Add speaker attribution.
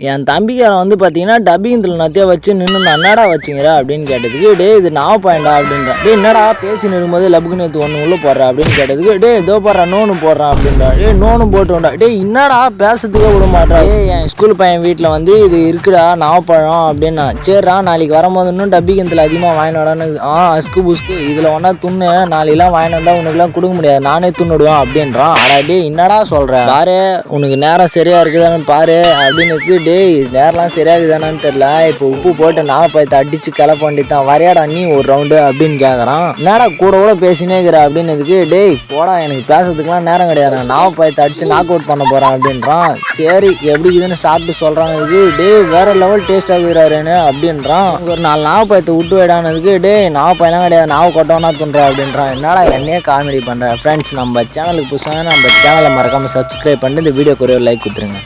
Speaker 1: என் தம்பிக்காரன் வந்து பார்த்தீங்கன்னா டப்பிங்கில் நத்தியா வச்சு நின்று என்னடா வச்சுங்கிற அப்படின்னு கேட்டதுக்கு டே இது நான் பாயிண்டா? அப்படின்றான் டே என்னடா? பேசி நிற்கும்போது லபுக்கு நேற்று ஒன்று உள்ளே போடுறா? அப்படின்னு கேட்டதுக்கு டே இதோ போடுறா நோனு போடுறான் அப்படின்றா. டே நோனு போட்டுண்டா டே என்னடா? பேசுறதுக்கே விட மாட்டான் டே என் ஸ்கூல் பையன் வீட்டில் வந்து இது இருக்குடா நாவப்பழம் அப்படின்னா. சரிடா நாளைக்கு வரும்போது இன்னும் டப்பிங்கத்தில் அதிகமாக வாங்கினோடான்னு ஆ அஸ்கு புஸ்கு இதில் ஒன்றா துண்ணு நாளைக்கெல்லாம் வாங்கிட்டு வந்தால் உனக்குலாம் கொடுக்க முடியாது நானே துண்ணுடுவேன் அப்படின்றான் அடா டே என்னடா சொல்கிறேன் பாரு உனக்கு நேரம் சரியாக இருக்குதான்னு பாரு அப்படின்னு டேய் நேரம்லாம் சரியாகுதானான்னு தெரில தெரியல. இப்போ உப்பு போட்டு நாகப்பழத்தை அடிச்சு கிளப்பாண்டி தான் வரையாடா நீ ஒரு ரவுண்டு அப்படின்னு கேட்குறான் என்னடா கூட கூட பேசினே இருக்கிற அப்படின்னதுக்கு டேய் போடா எனக்கு பேசுறதுக்குலாம் நேரம் கிடையாது. நான் அடித்து அடிச்சு நாக் அவுட் பண்ண போகிறேன் அப்படின்றான். சரி எப்படி இருக்குதுன்னு சாப்பிட்டு சொல்றானதுக்கு டேய் வேற லெவல் டேஸ்ட் ஆகுறாருன்னு அப்படின்றான். ஒரு நாலு நாகப்பழத்தை விட்டு விடானதுக்கு டேய் நாகப்பழம் கிடையாது. நாவ கொட்டவனா துன்றா அப்படின்றான். என்னடா என்னையே காமெடி பண்ணுறேன் ஃப்ரெண்ட்ஸ் நம்ம சேனலுக்கு புதுசாக நம்ம சேனலை மறக்காமல் சப்ஸ்கிரைப் பண்ணிட்டு இந்த வீடியோக்கு ஒரு லைக் கொடுத்துருங்க.